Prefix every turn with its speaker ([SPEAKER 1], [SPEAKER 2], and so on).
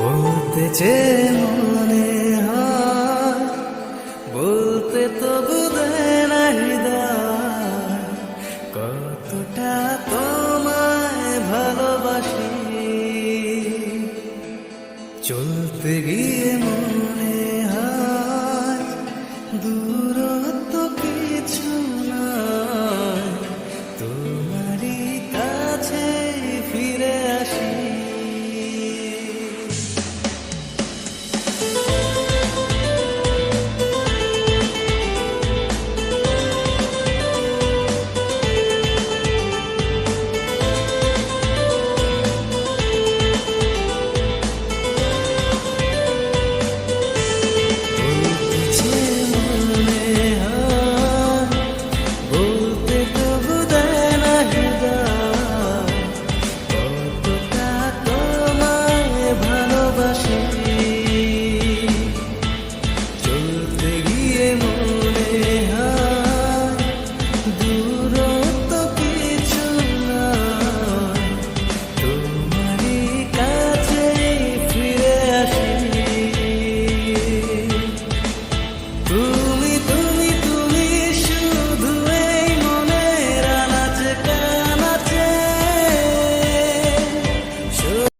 [SPEAKER 1] বলতে যে মনে হয়, বলতে তো বুধে নাহি কতটা তোমায় ভালোবাসি। চলতে গিয়ে মনে হয়, দূরত্ব কিছু না।